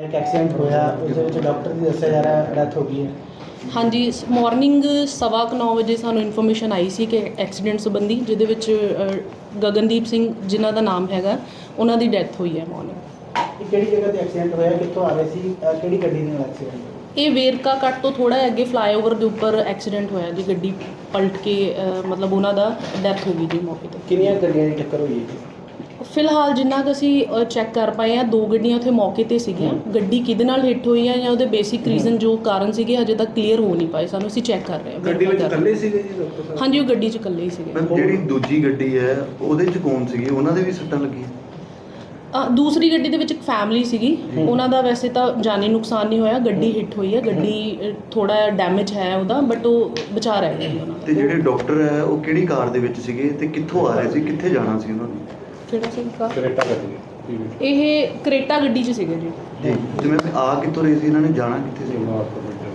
ਇੱਕ ਐਕਸੀਡੈਂਟ ਹੋਇਆ ਉਸ ਦੇ ਵਿੱਚ ਡਾਕਟਰ ਦੀ ਦੱਸਿਆ ਜਾ ਰਿਹਾ ਡੈਥ ਹੋ ਗਈ ਹੈ। ਹਾਂਜੀ ਮਾਰਨਿੰਗ ਸਵਾ ਕੁ ਨੌ ਵਜੇ ਸਾਨੂੰ ਇਨਫੋਰਮੇਸ਼ਨ ਆਈ ਸੀ ਕਿ ਐਕਸੀਡੈਂਟ ਸੰਬੰਧੀ ਜਿਹਦੇ ਵਿੱਚ ਅ, ਗਗਨਦੀਪ ਸਿੰਘ ਜਿਨ੍ਹਾਂ ਦਾ ਨਾਮ ਹੈਗਾ ਉਹਨਾਂ ਦੀ ਡੈਥ ਹੋਈ ਹੈ ਮਾਰਨਿੰਗ ਇਹ ਕਿਹੜੀ ਜਗ੍ਹਾ ਤੇ ਐਕਸੀਡੈਂਟ ਹੋਇਆ ਕਿੱਥੋਂ ਆ ਰਹੇ ਸੀ ਅਹ ਕਿਹੜੀ ਗੱਡੀ ਦੇ ਨਾਲ ਐਕਸੀਡੈਂਟ ਇਹ ਵੇਰਕਾ ਕੱਟ ਤੋਂ ਥੋੜਾ ਅੱਗੇ ਫਲਾਈਓਵਰ ਦੇ ਉੱਪਰ ਐਕਸੀਡੈਂਟ ਹੋਇਆ ਜੀ ਗੱਡੀ ਪਲਟ ਕੇ ਅ, ਮਤਲਬ ਉਹਨਾਂ ਦਾ ਡੈਥ ਹੋ ਗਈ ਜੀ ਮੌਕੇ ਤੇ। ਕਿੰਨੀਆਂ ਗੱਡੀਆਂ ਦੀ ਟੱਕਰ ਹੋਈ ਹੈ ਫਿਲਹਾਲ ਜਿੰਨਾ ਕੁ ਅਸੀਂ ਚੈੱਕ ਕਰ ਪਾਏ ਆ ਦੋ ਗੱਡੀਆਂ ਉੱਥੇ ਮੌਕੇ ਤੇ ਸੀਗੀਆਂ। ਗੱਡੀ ਕਿਹਦੇ ਨਾਲ ਹਿੱਟ ਹੋਈ ਆ ਜਾਂ ਉਹਦੇ ਬੇਸਿਕ ਰੀਜ਼ਨ ਜੋ ਕਾਰਨ ਸੀਗੇ ਹਜੇ ਤੱਕ ਕਲੀਅਰ ਹੋ ਨਹੀਂ ਪਾਏ ਸਾਨੂੰ ਅਸੀਂ ਚੈੱਕ ਕਰ ਰਹੇ ਹਾਂ। ਗੱਡੀ ਵਿੱਚ ਇਕੱਲੇ ਸੀਗੇ ਜੀ ਡਾਕਟਰ। ਸਾਹਿਬ ਹਾਂਜੀ ਉਹ ਗੱਡੀ 'ਚ ਇਕੱਲੇ ਹੀ ਸੀਗੇ। ਮੈਮ ਜਿਹੜੀ ਦੂਜੀ ਗੱਡੀ ਹੈ ਉਹਦੇ ਚ ਕੌਣ ਸੀਗੇ? ਉਹਨਾਂ ਦੇ ਵੀ ਸੱਟਾਂ ਲੱਗੀਆਂ? ਅ, ਦੂਸਰੀ ਗੱਡੀ ਦੇ ਵਿੱਚ ਇੱਕ ਫੈਮਿਲੀ ਸੀਗੀ। ਉਹਨਾਂ ਦਾ ਵੈਸੇ ਤਾਂ ਜਾਨੀ ਨੁਕਸਾਨ ਨਹੀਂ ਹੋਇਆ ਗੱਡੀ ਹਿੱਟ ਹੋਈ ਹੈ ਗੱਡੀ ਥੋੜਾ ਡੈਮੇਜ ਹੈ ਉਹਦਾ ਬਟ ਉਹ ਬਚਾ ਰਹਿ ਉਹਨਾਂ ਦਾ। ਤੇ ਜਿਹੜੇ ਡਾਕਟਰ ਹੈ ਉਹ ਕਿਹੜੀ ਕਾਰ ਦੇ ਵਿੱਚ ਸੀਗੇ ਤੇ ਕਿੱਥੋਂ ਆ ਰਹੇ ਸੀ? ਕਿੱਥੇ ਜਾਣਾ ਸੀ ਉਹਨਾਂ ਨੇ? ਕਿਹੜਾ ਸੀ? ਕਾਰ ਕਰੇਟਾ ਗੱਡੀ ਇਹ ਕਰੇਟਾ ਗੱਡੀ 'ਚ ਸੀਗੇ ਜੀ। ਜੀ ਤੇ ਮੈਂ ਆ ਕਿੱਥੋਂ ਰਹੇ ਸੀ? ਇਹਨਾਂ ਨੇ ਜਾਣਾ ਕਿੱਥੇ ਸੀ?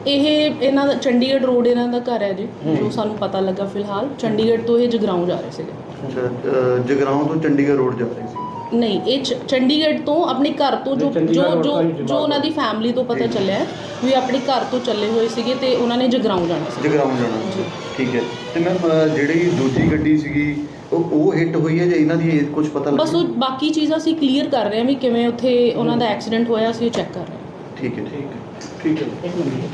ਇਹ ਇਹਨਾਂ ਦਾ ਚੰਡੀਗੜ੍ਹ ਰੋਡ ਇਹਨਾਂ ਦਾ ਘਰ ਹੈ ਜੀ ਜੋ ਸਾਨੂੰ ਪਤਾ ਲੱਗਾ ਫਿਲਹਾਲ। ਚੰਡੀਗੜ੍ਹ ਤੋਂ ਇਹ ਜਗਰਾਉਂ ਜਾ ਰਹੇ ਸੀਗੇ। ਅੱਛਾ ਜਗਰਾਓਂ ਤੋਂ ਚੰਡੀਗੜ੍ਹ ਰੋਡ ਜਾ ਰਹੇ ਸੀ। ਨਹੀਂ ਇਹ ਚ- ਚੰਡੀਗੜ੍ਹ ਤੋਂ ਆਪਣੇ ਘਰ ਤੋਂ ਜੋ ਜੋ ਜੋ ਜੋ ਉਹਨਾਂ ਦੀ ਫੈਮਿਲੀ ਤੋਂ ਪਤਾ ਚੱਲਿਆ ਹੈ ਵੀ ਆਪਣੇ ਘਰ ਤੋਂ ਚੱਲੇ ਹੋਏ ਸੀਗੇ ਤੇ ਉਹਨਾਂ ਨੇ ਜਗਰਾਉਂ ਜਾਣਾ ਸੀ। ਜਗਰਾਓਂ ਜਾਣਾ ਸੀ। ਠੀਕ ਹੈ। ਤੇ ਮੈਮ ਜਿਹੜੀ ਦੂਜੀ ਗੱਡੀ ਸੀਗੀ ਉਹ ਉਹ ਹਿੱਟ ਹੋਈ ਹੈ ਜਾਂ ਇਹਨਾਂ ਦੀ ਕੁਝ ਪਤਾ ਬਸ ਉਹ ਬਾਕੀ ਚੀਜ਼ਾਂ ਅਸੀਂ ਕਲੀਅਰ ਕਰ ਰਹੇ ਹਾਂ ਵੀ ਕਿਵੇਂ ਉੱਥੇ ਉਹਨਾਂ ਦਾ ਐਕਸੀਡੈਂਟ ਹੋਇਆ ਅਸੀਂ ਚੈੱਕ ਕਰ ਰਹੇ ਹਾਂ। ਠੀਕ ਹੈ ਠੀਕ ਹੈ। ਠੀਕ ਹੈ ਇੱਕ ਮਿੰਟ।